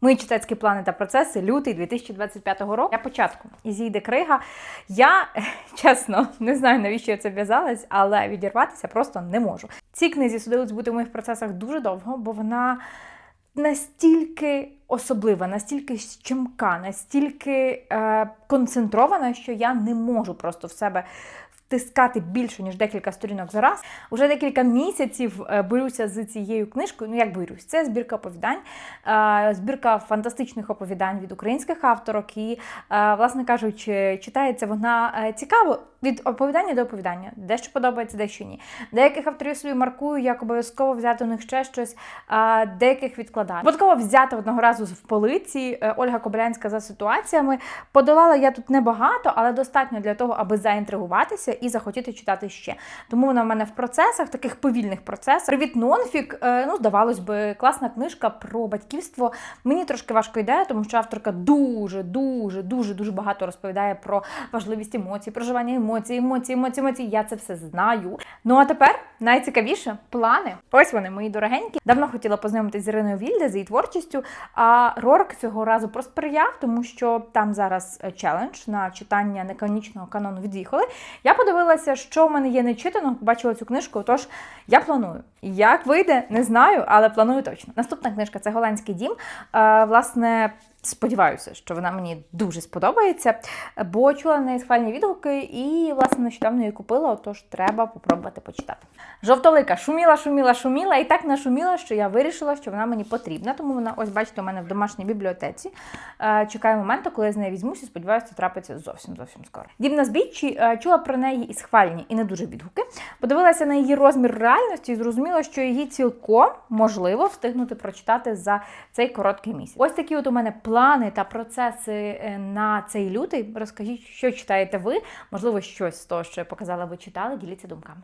Мої читацькі плани та процеси лютий 2025 року. Я початку Ізійде Крига. Я чесно не знаю, навіщо я це в'язалась, але відірватися просто не можу. Ці книзі судились бути в моїх процесах дуже довго, бо вона настільки особлива, настільки щемка, настільки е, концентрована, що я не можу просто в себе втискати більше ніж декілька сторінок за раз. Уже декілька місяців е, борюся з цією книжкою. Ну як борюсь? Це збірка оповідань, е, збірка фантастичних оповідань від українських авторок. І, е, власне кажучи, читається вона цікаво від оповідання до оповідання. Дещо подобається, дещо ні. Деяких авторів собі маркую, як обов'язково взяти у них ще щось, а деяких відкладаю. Випадково взяти одного разу в полиці е, Ольга Кобилянська за ситуаціями. Подолала я тут небагато, але достатньо для того, аби заінтригуватися і захотіти читати ще. Тому вона в мене в процесах, таких повільних процесах. Привіт, Нонфік. Е, Ну, здавалось би, класна книжка про батьківство. Мені трошки важко йде, тому що авторка дуже, дуже, дуже, дуже багато розповідає про важливість емоцій, проживання емоцій, емоції, емоції, емоції. Я це все знаю. Ну а тепер найцікавіше плани. Ось вони, мої дорогенькі. Давно хотіла познайомитися з Іриною Вільде, з її творчістю. А Рорк цього разу просприяв, тому що там зараз е, челендж на читання неканонічного канону від'їхали. Я подивилася, що в мене є нечитано, побачила цю книжку. Тож я планую. Як вийде, не знаю, але планую точно. Наступна книжка це Голландський дім. Е, власне. Сподіваюся, що вона мені дуже сподобається, бо чула неї схвальні відгуки і, власне, нещодавно її купила, отож треба попробувати почитати. Жовтолика шуміла, шуміла, шуміла, і так нашуміла, що я вирішила, що вона мені потрібна. Тому вона, ось бачите, у мене в домашній бібліотеці. Е, Чекаю моменту, коли я з нею візьмусь і сподіваюся, це трапиться зовсім зовсім скоро. Дім на збіччі е, чула про неї і схвальні, і не дуже відгуки. Подивилася на її розмір реальності і зрозуміла, що її цілком можливо встигнути прочитати за цей короткий місяць. Ось такі от у мене плани та процеси е, на цей лютий. Розкажіть, що читаєте ви. Можливо, щось з того, що я показала, ви читали. Діліться думками.